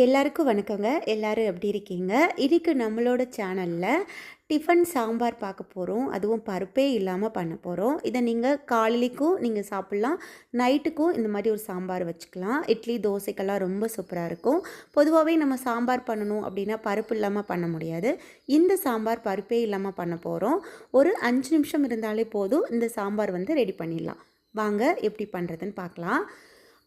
எல்லாருக்கும் வணக்கங்க. எல்லாரும் எப்படி இருக்கீங்க? இன்றைக்கி நம்மளோட சேனலில் டிஃபன் சாம்பார் பார்க்க போகிறோம் அதுவும் பருப்பே இல்லாமல் பண்ண போகிறோம் இதை நீங்கள் காலையிலைக்கும் நீங்கள் சாப்பிட்லாம். நைட்டுக்கும் இந்த மாதிரி ஒரு சாம்பார் வச்சுக்கலாம். இட்லி தோசைக்கெல்லாம் ரொம்ப சூப்பராக இருக்கும். பொதுவாகவே நம்ம சாம்பார் பண்ணணும் அப்படின்னா பருப்பு இல்லாமல் பண்ண முடியாது. இந்த சாம்பார் பருப்பே இல்லாமல் பண்ண போகிறோம் ஒரு அஞ்சு நிமிஷம் இருந்தாலே போதும். இந்த சாம்பார் வந்து ரெடி பண்ணிடலாம். வாங்க எப்படி பண்ணுறதுன்னு பார்க்கலாம்.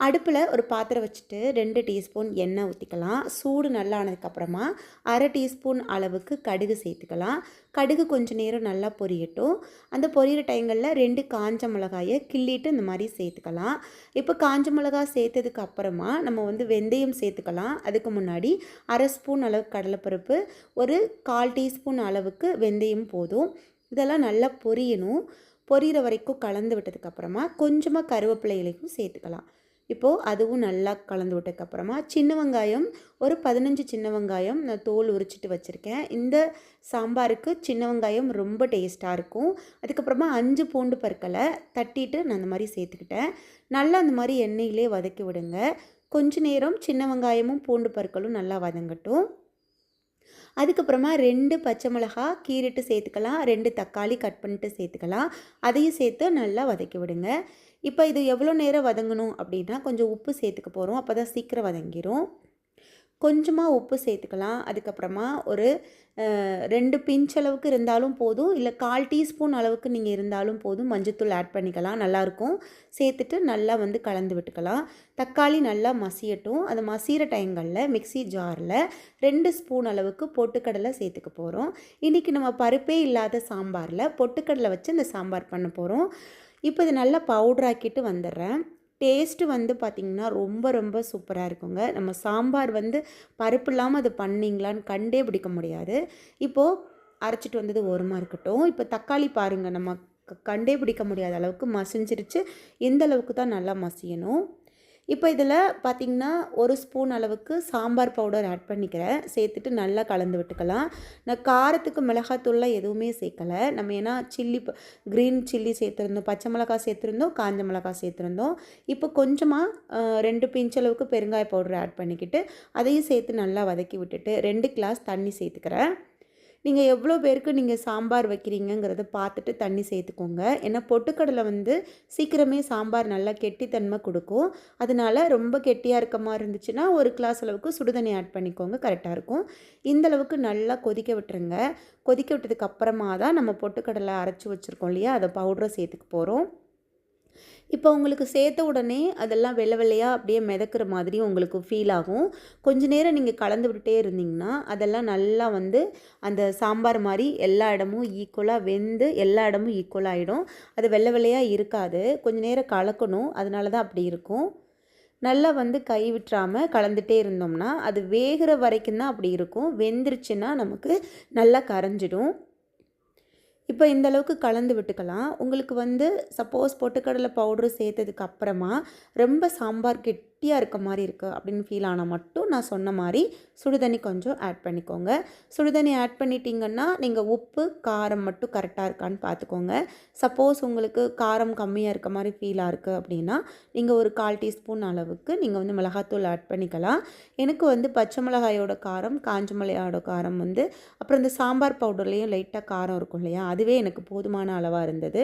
அடுப்பில் ஒரு பாத்திரம் வச்சுட்டு ரெண்டு டீஸ்பூன் எண்ணெய் ஊற்றிக்கலாம். சூடு நல்லா ஆனதுக்கப்புறமா அரை டீஸ்பூன் அளவுக்கு கடுகு சேர்த்துக்கலாம். கடுகு கொஞ்சம் நேரம் நல்லா பொரியட்டும். அந்த பொரியிற டைங்களில் ரெண்டு காஞ்ச மிளகாயை கிள்ளிட்டு இந்த மாதிரி சேர்த்துக்கலாம். இப்போ காஞ்ச மிளகாய் சேர்த்ததுக்கு அப்புறமா நம்ம வந்து வெந்தயம் சேர்த்துக்கலாம். அதுக்கு முன்னாடி அரை ஸ்பூன் அளவுக்கு கடலைப்பருப்பு ஒரு கால் டீஸ்பூன் அளவுக்கு வெந்தயம் போதும். இதெல்லாம் நல்லா பொரியணும். பொரியிற வரைக்கும் கலந்து விட்டதுக்கப்புறமா கொஞ்சமாக கருவேப்பிலைகளையும் சேர்த்துக்கலாம். இப்போது அதுவும் நல்லா கலந்து விட்டதுக்கப்புறமா சின்ன வெங்காயம் ஒரு பதினஞ்சு சின்ன வெங்காயம் நான் தோல் உரிச்சிட்டு வச்சுருக்கேன். இந்த சாம்பாருக்கு சின்ன வெங்காயம் ரொம்ப டேஸ்ட்டாக இருக்கும். அதுக்கப்புறமா அஞ்சு பூண்டு பற்களை தட்டிட்டு நான் அந்த மாதிரி சேர்த்துக்கிட்டேன். நல்லா அந்த மாதிரி எண்ணெயிலே வதக்கி விடுங்க. கொஞ்ச நேரம் சின்ன வெங்காயமும் பூண்டு பற்களும் நல்லா வதங்கட்டும். அதுக்கப்புறமா ரெண்டு பச்சை மிளகா கீரிட்டு சேர்த்துக்கலாம். ரெண்டு தக்காளி கட் பண்ணிட்டு சேர்த்துக்கலாம். அதையும் சேர்த்து நல்லா வதக்கி விடுங்க. இப்போ இது எவ்வளோ நேரம் வதங்கணும் அப்படின்னா கொஞ்சம் உப்பு சேர்த்துக்க போகிறோம் அப்போ தான் சீக்கிரம் வதங்கிடும் கொஞ்சமாக உப்பு சேர்த்துக்கலாம். அதுக்கப்புறமா ஒரு ரெண்டு பிஞ்ச் அளவுக்கு இருந்தாலும் போதும். இல்லை கால் டீஸ்பூன் அளவுக்கு நீங்கள் இருந்தாலும் போதும். மஞ்சத்தூள் ஆட் பண்ணிக்கலாம். நல்லாயிருக்கும் சேர்த்துட்டு நல்லா வந்து கலந்து விட்டுக்கலாம். தக்காளி நல்லா மசியட்டும். அது மசிகிற டைங்களில் மிக்சி ஜாரில் ரெண்டு ஸ்பூன் அளவுக்கு பொட்டுக்கடலை சேர்த்துக்க போகிறோம் இன்றைக்கி நம்ம பருப்பே இல்லாத சாம்பாரில் பொட்டுக்கடலை வச்சு இந்த சாம்பார் பண்ண போகிறோம் இப்போ இது நல்லா பவுட்ராக்கிட்டு வந்துடுறேன். டேஸ்ட்டு வந்து பார்த்திங்கன்னா ரொம்ப ரொம்ப சூப்பராக இருக்குங்க. நம்ம சாம்பார் வந்து பருப்பு இல்லாமல் அது பண்ணிங்களான்னு கண்டே பிடிக்க முடியாது. இப்போது அரைச்சிட்டு வந்தது ஓரமாக இருக்கட்டும். இப்போ தக்காளி பாருங்கள் நம்ம கண்டே பிடிக்க முடியாத அளவுக்கு மசிஞ்சிருச்சு. எந்த அளவுக்கு தான் நல்லா மசியணும். இப்போ இதில் பார்த்திங்கன்னா ஒரு ஸ்பூன் அளவுக்கு சாம்பார் பவுடர் ஆட் பண்ணிக்கிறேன். சேர்த்துட்டு நல்லா கலந்து விட்டுக்கலாம். நான் காரத்துக்கு மிளகாத்தூள்லாம் எதுவுமே சேர்க்கலை. நம்ம ஏன்னா சில்லி க்ரீன் சில்லி சேர்த்துருந்தோம் பச்சை மிளகாய் சேர்த்துருந்தோம் காஞ்ச மிளகாய் சேர்த்துருந்தோம். இப்போ கொஞ்சமாக ரெண்டு பிஞ்ச் அளவுக்கு பெருங்காய பவுடர் ஆட் பண்ணிக்கிட்டு அதையும் சேர்த்து நல்லா வதக்கி விட்டுட்டு ரெண்டு கிளாஸ் தண்ணி சேர்த்துக்கிறேன். நீங்கள் எவ்வளோ பேருக்கு நீங்கள் சாம்பார் வைக்கிறீங்கிறத பார்த்துட்டு தண்ணி சேர்த்துக்கோங்க. ஏன்னா பொட்டுக்கடலை வந்து சீக்கிரமே சாம்பார் நல்லா கெட்டித்தன்மை கொடுக்கும். அதனால ரொம்ப கெட்டியாக இருக்க மாதிரி இருந்துச்சுன்னா ஒரு கிளாஸ் அளவுக்கு சுடுதண்ணி ஆட் பண்ணிக்கோங்க. கரெக்டாக இருக்கும். இந்த அளவுக்கு நல்லா கொதிக்க விட்டுருங்க. கொதிக்க விட்டதுக்கு அப்புறமா தான் நம்ம பொட்டுக்கடலை அரைச்சி வச்சுருக்கோம் இல்லையா? அதை பவுடரை சேர்த்துக்க போகிறோம் இப்போ உங்களுக்கு சேர்த்த உடனே அதெல்லாம் வெள்ளை வெள்ளையாக அப்படியே மிதக்கிற மாதிரி உங்களுக்கு ஃபீல் ஆகும். கொஞ்ச நேரம் நீங்கள் கலந்து விட்டுட்டே இருந்தீங்கன்னா அதெல்லாம் நல்லா வந்து அந்த சாம்பார் மாதிரி எல்லா இடமும் ஈக்குவலாக வெந்து எல்லா இடமும் ஈக்குவலாகிடும் அது வெள்ளை வெள்ளையாக இருக்காது. கொஞ்ச நேரம் கலக்கணும். அதனால தான் அப்படி இருக்கும். நல்லா வந்து கை விட்டுறாமல் கலந்துகிட்டே இருந்தோம்னா அது வேகிற வரைக்கும் தான் அப்படி இருக்கும். வெந்துருச்சுன்னா நமக்கு நல்லா கரைஞ்சிடும். இப்போ இந்த அளவுக்கு கலந்து விட்டுக்கலாம். உங்களுக்கு வந்து சப்போஸ் பொட்டுக்கடலை பவுட்ரு சேர்த்ததுக்கு அப்புறமா ரொம்ப சாம்பார் கெட்டியாக இருக்க மாதிரி இருக்குது அப்படின்னு ஃபீல் ஆனால் மட்டும் நான் சொன்ன மாதிரி சுடுதண்ணி கொஞ்சம் ஆட் பண்ணிக்கோங்க. சுடுதண்ணி ஆட் பண்ணிட்டீங்கன்னா நீங்கள் உப்பு காரம் மட்டும் கரெக்டாக இருக்கான்னு பார்த்துக்கோங்க சப்போஸ் உங்களுக்கு காரம் கம்மியாக இருக்க மாதிரி ஃபீலாக இருக்குது அப்படின்னா நீங்கள் ஒரு கால் டீஸ்பூன் அளவுக்கு நீங்கள் வந்து மிளகாத்தூள் ஆட் பண்ணிக்கலாம். எனக்கு வந்து பச்சை மிளகாயோட காரம் காஞ்ச மிளகாயோட காரம் வந்து அப்புறம் இந்த சாம்பார் பவுடர்லேயும் லைட்டாக காரம் இருக்கும் இல்லையா? அதுவே எனக்கு போதுமான அளவாக இருந்தது.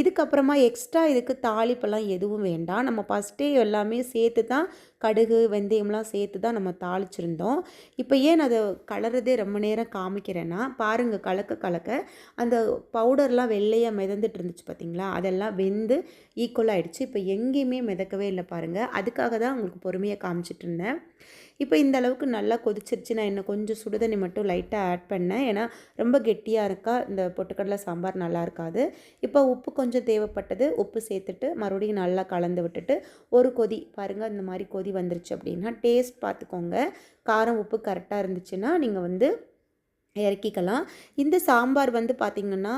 இதுக்கப்புறமா எக்ஸ்ட்ரா இதுக்கு தாளிப்பெல்லாம் எதுவும் வேண்டாம். நம்ம ஃபஸ்ட்டே எல்லாமே சேர்த்து தான் கடுகு வெந்தயம்லாம் சேர்த்து தான் நம்ம தாளிச்சிருந்தோம். இப்போ ஏன் அதை கலரதே ரொம்ப நேரம் காமிக்கிறேன்னா பாருங்கள் கலக்க கலக்க அந்த பவுடர்லாம் வெள்ளையாக மிதந்துட்டு இருந்துச்சு பார்த்தீங்களா அதெல்லாம் வெந்து ஈக்குவலாகிடுச்சு இப்போ எங்கேயுமே மிதக்கவே இல்லை பாருங்கள் அதுக்காக தான் உங்களுக்கு பொறுமையாக காமிச்சிட்டு இருந்தேன். இப்போ இந்த அளவுக்கு நல்லா கொதிச்சிருச்சு நான் இன்னும் கொஞ்சம் சுடுதண்ணி மட்டும் லைட்டாக ஆட் பண்ணேன். ஏன்னா ரொம்ப கெட்டியாக இருக்கா இந்த பொட்டுக்கடலை சாம்பார் நல்லா இருக்காது. இப்போ உப்பு கொஞ்சம் தேவைப்பட்டது உப்பு சேர்த்துட்டு மறுபடியும் நல்லா கலந்து விட்டுட்டு ஒரு கொதி பாருங்கள் இந்த மாதிரி கொதி வந்துருச்சு அப்படின்னா டேஸ்ட் பார்த்துக்கோங்க. காரம் உப்பு கரெக்டாக இருந்துச்சுன்னா நீங்கள் வந்து இறக்கிக்கலாம். இந்த சாம்பார் வந்து பார்த்திங்கன்னா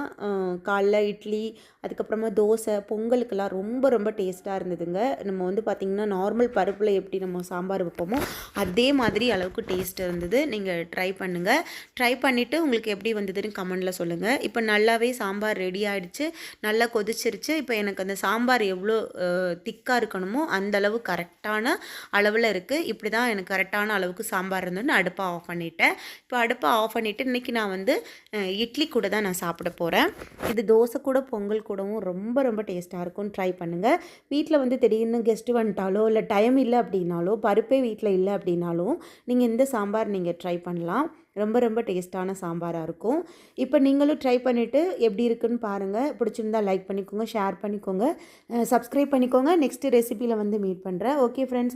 காலைல இட்லி அதுக்கப்புறமா தோசை பொங்கலுக்கெல்லாம் ரொம்ப ரொம்ப டேஸ்ட்டாக இருந்ததுங்க. நம்ம வந்து பார்த்திங்கன்னா நார்மல் பருப்பில் எப்படி நம்ம சாம்பார் வைப்போமோ அதே மாதிரி அளவுக்கு டேஸ்ட் இருந்தது. நீங்கள் ட்ரை பண்ணுங்கள் ட்ரை பண்ணிவிட்டு உங்களுக்கு எப்படி வந்ததுன்னு கமெண்டில் சொல்லுங்கள் இப்போ நல்லாவே சாம்பார் ரெடி ஆகிடுச்சு நல்லா கொதிச்சிருச்சு. இப்போ எனக்கு அந்த சாம்பார் எவ்வளோ திக்காக இருக்கணுமோ அந்த அளவு கரெக்டான அளவில் இருக்குது இப்படி தான் எனக்கு கரெக்டான அளவுக்கு சாம்பார் இருந்ததுன்னு அடுப்பை ஆஃப் பண்ணிட்டேன். இப்போ அடுப்பை ஆஃப் பண்ணிவிட்டு இன்றைக்கி நான் வந்து இட்லி கூட தான் நான் சாப்பிட போகிறேன் இது தோசை கூட பொங்கல் கூடவும் ரொம்ப ரொம்ப டேஸ்ட்டாக இருக்கும் ட்ரை பண்ணுங்கள் வீட்டில் வந்து திடீர்னு கெஸ்ட்டு வந்துட்டாலோ இல்லை டைம் இல்லை அப்படின்னாலோ பருப்பே வீட்டில் இல்லை அப்படின்னாலும் நீங்கள் இந்த சாம்பார் நீங்கள் ட்ரை பண்ணலாம். ரொம்ப ரொம்ப டேஸ்ட்டான சாம்பாராக இருக்கும். இப்போ நீங்களும் ட்ரை பண்ணிவிட்டு எப்படி இருக்குன்னு பாருங்கள் பிடிச்சிருந்தா லைக் பண்ணிக்கோங்க ஷேர் பண்ணிக்கோங்க. சப்ஸ்கிரைப் பண்ணிக்கோங்க. நெக்ஸ்ட்டு ரெசிபியில் வந்து மீட் பண்ணுறேன் ஓகே ஃப்ரெண்ட்ஸ்